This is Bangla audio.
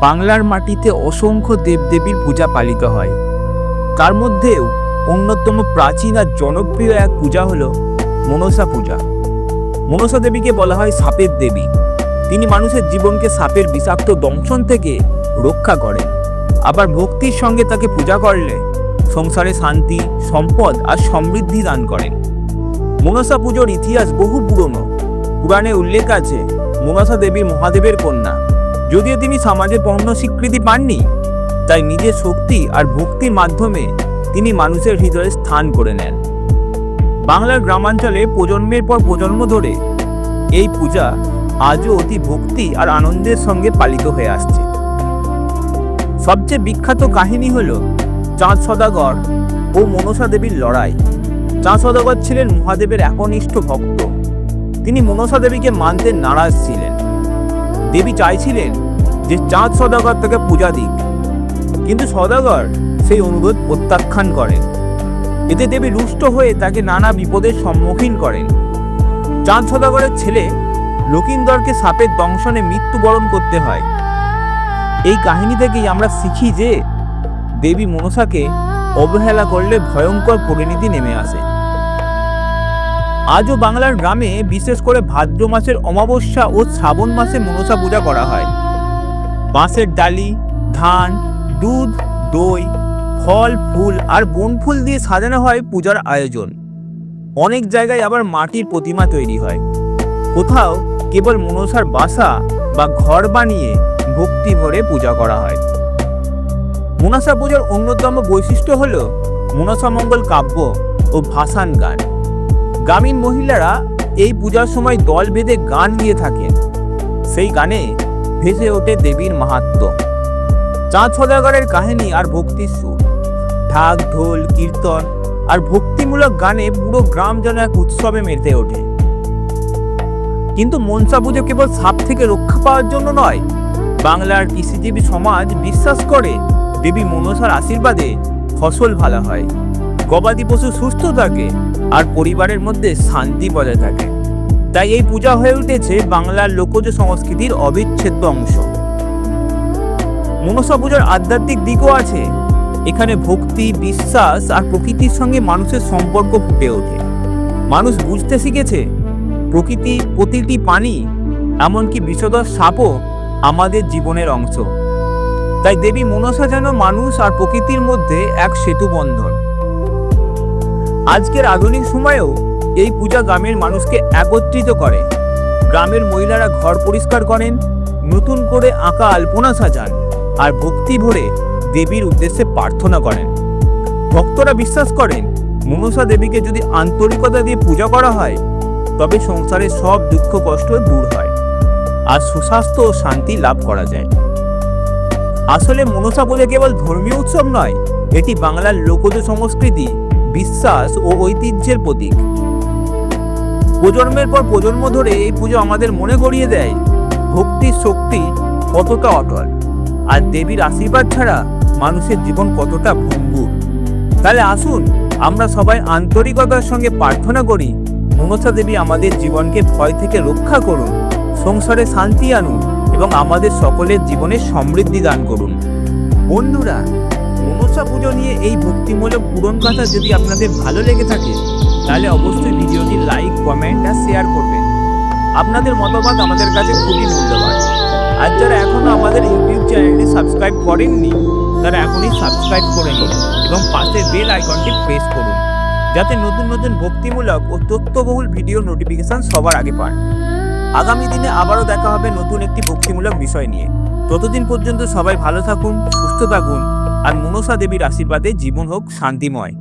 বাংলার মাটিতে অসংখ্য দেবদেবীর পূজা পালিত হয়। তার মধ্যেও অন্যতম প্রাচীন আর জনপ্রিয় এক পূজা হল মনসা পূজা। মনসা দেবীকে বলা হয় সাপের দেবী। তিনি মানুষের জীবনকে সাপের বিষাক্ত দংশন থেকে রক্ষা করেন। আবার ভক্তির সঙ্গে তাকে পূজা করলে সংসারে শান্তি, সম্পদ আর সমৃদ্ধি দান করেন। মনসা পুজোর ইতিহাস বহু পুরনো। পুরাণে উল্লেখ আছে মনসা দেবী মহাদেবের কন্যা। যদিও তিনি সমাজে পূর্ণ স্বীকৃতি পাননি, তাই নিজের শক্তি আর ভক্তির মাধ্যমে তিনি মানুষের হৃদয়ে স্থান করে নেন। বাংলার গ্রামাঞ্চলে প্রজন্মের পর প্রজন্ম ধরে এই পূজা আজও অতি ভক্তি আর আনন্দের সঙ্গে পালিত হয়ে আসছে। সবচেয়ে বিখ্যাত কাহিনী হল চাঁদ সদাগর ও মনসা দেবীর লড়াই। চাঁদ সদাগর ছিলেন মহাদেবের একনিষ্ঠ ভক্ত। তিনি মনসা দেবীকে মানতে নারাজ ছিলেন। দেবী চাইছিলেন যে চাঁদ সদাগর তাকে পূজা দিক। কিন্তু সদাগর সেই অনুরোধ প্রত্যাখ্যান করেন। এতে দেবী রুষ্ট হয়ে তাকে নানা বিপদের সম্মুখীন করেন। চাঁদ সদাগরের ছেলে লকিন্দরকে সাপের দংশনে মৃত্যুবরণ করতে হয়। এই কাহিনী থেকেই আমরা শিখি যে দেবী মনসাকে অবহেলা করলে ভয়ঙ্কর পরিণতি নেমে আসে। আজও বাংলার গ্রামে বিশেষ করে ভাদ্র মাসের অমাবস্যা ও শ্রাবণ মাসে মনসা পূজা করা হয়। বাঁশের ডালি, ধান, দুধ, দই, ফল, ফুল আর বনফুল দিয়ে সাজানো হয় পূজার আয়োজন। অনেক জায়গায় আবার মাটির প্রতিমা তৈরি হয়। কোথাও কেবল মনসার বাসা বা ঘর বানিয়ে ভক্তি ভরে পূজা করা হয়। মনসা পূজার অন্যতম বৈশিষ্ট্য হল মনসা মঙ্গল কাব্য ও ভাসান গান। গ্রামীণ মহিলারা এই পূজার সময় দল বেঁধে গান গিয়ে থাকেন। সেই গানে ভেসে ওঠে দেবীর মাহাত্ম্য চাঁদ সদাগরের কাহিনী আর ভক্তির সুর। ঢাক, ঢোল, কীর্তন আর ভক্তিমূলক গানে পুরো গ্রাম যেন এক উৎসবে মেতে ওঠে। কিন্তু মনসা পুজো কেবল সাপ থেকে রক্ষা পাওয়ার জন্য নয়, বাংলার কৃষিজীবী সমাজ বিশ্বাস করে দেবী মনসার আশীর্বাদে ফসল ভালো হয়। গবাদি পশু সুস্থ থাকে আর পরিবারের মধ্যে শান্তি বজায় থাকে। তাই এই পূজা হয়ে উঠেছে বাংলার লোকজ সংস্কৃতির অবিচ্ছেদ্য অংশ। মনসা পূজার আধ্যাত্মিক দিকও আছে। এখানে ভক্তি, বিশ্বাস আর প্রকৃতির সঙ্গে মানুষের সম্পর্ক ফুটে ওঠে। মানুষ বুঝতে শিখেছে, প্রকৃতি প্রতিটি পানি এমনকি বিষদর সাপও আমাদের জীবনের অংশ। তাই দেবী মনসা যেন মানুষ আর প্রকৃতির মধ্যে এক সেতু বন্ধন আজকের আধুনিক সময়েও এই পূজা গ্রামের মানুষকে একত্রিত করে। গ্রামের মহিলারা ঘর পরিষ্কার করেন, নতুন করে আঁকা আলপনা সাজান আর ভক্তি ভরে দেবীর উদ্দেশ্যে প্রার্থনা করেন। ভক্তরা বিশ্বাস করেন, মনসা দেবীকে যদি আন্তরিকতা দিয়ে পূজা করা হয়, তবে সংসারের সব দুঃখ কষ্ট দূর হয় আর সুস্বাস্থ্য ও শান্তি লাভ করা যায়। আসলে মনসা বলে কেবল ধর্মীয় উৎসব নয়, এটি বাংলার লোকজ সংস্কৃতি বিশ্বাস ও ঐতিহ্যের প্রতীক। প্রজন্মের পর প্রজন্ম ধরে এই পুজো আমাদের মনে করিয়ে দেয়। ভক্তির শক্তি কতটা অটল। আর দেবীর আশীর্বাদ ছাড়া মানুষের জীবন কতটা ভঙ্গুর। তাহলে আসুন, আমরা সবাই আন্তরিকতার সঙ্গে প্রার্থনা করি, মনসা দেবী আমাদের জীবনকে ভয় থেকে রক্ষা করুন, সংসারে শান্তি আনুন এবং আমাদের সকলের জীবনে সমৃদ্ধি দান করুন। বন্ধুরা মনসা পুজো নিয়ে এই ভক্তিমূলক পুরন কথা যদি আপনাদের ভালো লেগে থাকে, তাহলে অবশ্যই ভিডিওটি লাইক, কমেন্ট আর শেয়ার করবেন। আপনাদের মতামত আমাদের কাছে খুবই মূল্যবান। আর যারা এখনও আমাদের ইউটিউব চ্যানেলটি সাবস্ক্রাইব করেননি, তারা এখনই সাবস্ক্রাইব করে নিন এবং পাশের বেল আইকনটি প্রেস করুন, যাতে নতুন নতুন ভক্তিমূলক ও তথ্যবহুল ভিডিও নোটিফিকেশন সবার আগে পান। আগামী দিনে আবারও দেখা হবে নতুন একটি ভক্তিমূলক বিষয় নিয়ে। ততদিন পর্যন্ত সবাই ভালো থাকুন, সুস্থ থাকুন। আর মনসা দেবীর আশীর্বাদে জীবন হোক শান্তিময়।